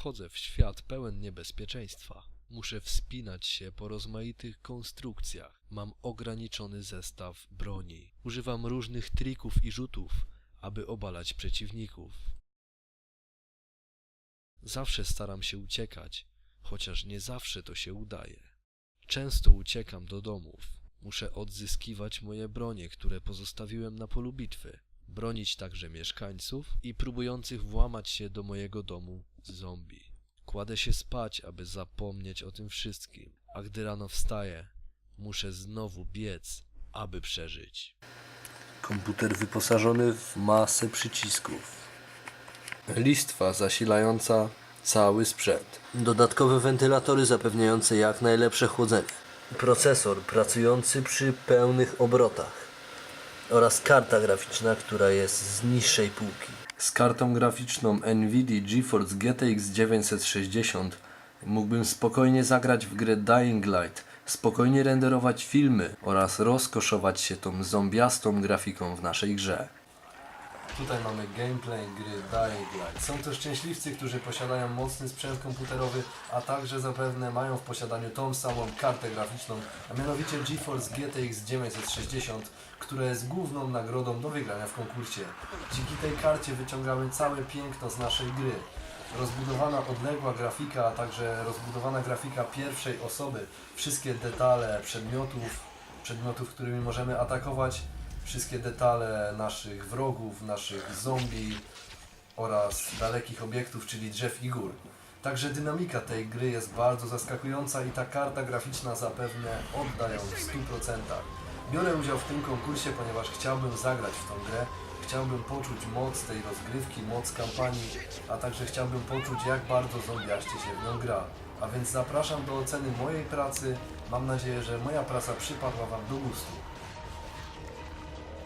wchodzę w świat pełen niebezpieczeństwa. Muszę wspinać się po rozmaitych konstrukcjach. Mam ograniczony zestaw broni. Używam różnych trików i rzutów, aby obalać przeciwników. Zawsze staram się uciekać, chociaż nie zawsze to się udaje. Często uciekam do domów. Muszę odzyskiwać moje bronie, które pozostawiłem na polu bitwy. Bronić także mieszkańców i próbujących włamać się do mojego domu zombie. Kładę się spać, aby zapomnieć o tym wszystkim, a gdy rano wstaję, muszę znowu biec, aby przeżyć. Komputer wyposażony w masę przycisków. Listwa zasilająca cały sprzęt. Dodatkowe wentylatory zapewniające jak najlepsze chłodzenie. Procesor pracujący przy pełnych obrotach. Oraz karta graficzna, która jest z niższej półki. Z kartą graficzną NVIDIA GeForce GTX 960 mógłbym spokojnie zagrać w grę Dying Light, spokojnie renderować filmy oraz rozkoszować się tą zombiastą grafiką w naszej grze. Tutaj mamy gameplay gry Dying Light. Są to szczęśliwcy, którzy posiadają mocny sprzęt komputerowy, a także zapewne mają w posiadaniu tą samą kartę graficzną, a mianowicie GeForce GTX 960, która jest główną nagrodą do wygrania w konkursie. Dzięki tej karcie wyciągamy całe piękno z naszej gry. Rozbudowana odległa grafika, a także rozbudowana grafika pierwszej osoby, wszystkie detale przedmiotów, przedmiotów, którymi możemy atakować, wszystkie detale naszych wrogów, naszych zombie oraz dalekich obiektów, czyli drzew i gór. Także dynamika tej gry jest bardzo zaskakująca i ta karta graficzna zapewne odda ją w 100%. Biorę udział w tym konkursie, ponieważ chciałbym zagrać w tą grę, chciałbym poczuć moc tej rozgrywki, moc kampanii, a także chciałbym poczuć jak bardzo zombiaście się w nią gra. A więc zapraszam do oceny mojej pracy. Mam nadzieję, że moja praca przypadła Wam do gustu.